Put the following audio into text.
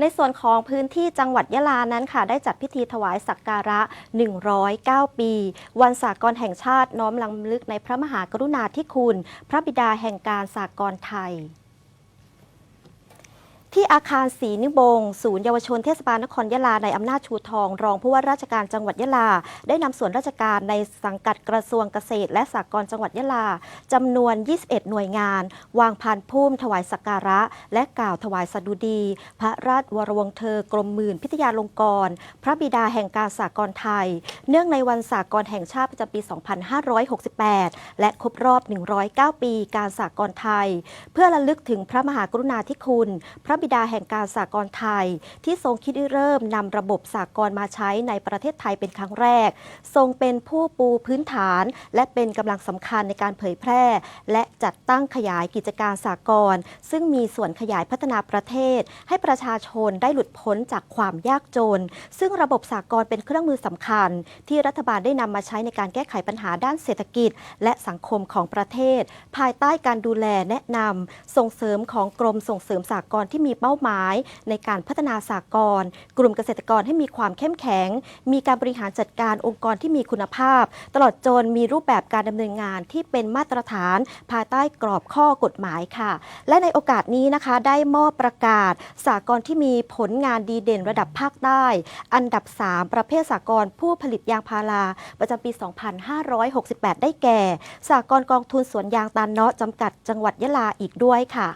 ในส่วนของพื้นที่จังหวัดยะลานั้นค่ะ ได้จัดพิธีถวายสักการะ 109 ปี วันสากลแห่งชาติน้อมรำลึกในพระมหากรุณาธิคุณ พระบิดาแห่งการสากลไทย อาคารศรีนิบงศ์ศูนย์เยาวชนเทศบาลนครยะลาในอำนาจชูทอง รองผู้ว่าราชการจังหวัดยะลา ได้นำส่วนราชการในสังกัดกระทรวงเกษตร และสหกรณ์จังหวัดยะลาจำนวน 21 หน่วยงาน วางพานพุ่มถวายสักการะ และกล่าวถวายสดุดี พระราชวรวงเธอกรมหมื่นพิทยาลงกรณพระบิดาแห่งการสากลไทย เนื่องในวันสากลแห่งชาติประจำปี 2568 และครบรอบ 109 ปี การสากลไทย เพื่อระลึกถึงพระมหากรุณาธิคุณ พระบิดาแห่งการสากลไทย ที่ทรงคิดเริ่มนำระบบสากลมาใช้ในประเทศไทยเป็นครั้งแรก ทรงเป็นผู้ปูพื้นฐาน และเป็นกำลังสำคัญในการเผยแพร่ และจัดตั้งขยายกิจการสากลซึ่งมีส่วนขยายพัฒนาประเทศ ให้ประชาชนได้หลุดพ้นจากความยากจน ซึ่งระบบสากลเป็นเครื่องมือสำคัญ ที่รัฐบาลได้นำมาใช้ในการแก้ไขปัญหาด้านเศรษฐกิจ และสังคมของประเทศ ภายใต้การดูแลแนะนำส่งเสริมของกรมส่งเสริมสากลที่มีเป้าหมาย ในการพัฒนาสากลกลุ่มเกษตรกรให้มีความเข้มแข็ง มีการบริหารจัดการองค์กรที่มีคุณภาพ ตลอดจนมีรูปแบบการดำเนินงานที่เป็นมาตรฐานภายใต้กรอบข้อกฎหมายค่ะ และในโอกาสนี้นะคะได้มอบประกาศ สากลที่มีผลงานดีเด่นระดับภาคใต้ อันดับ 3 ประเภทสากลผู้ผลิตยางพาราประจำปี 2568 ได้แก่ สากลกองทุนสวนยางตาลเนาะจำกัดจังหวัดยะลาอีกด้วยค่ะ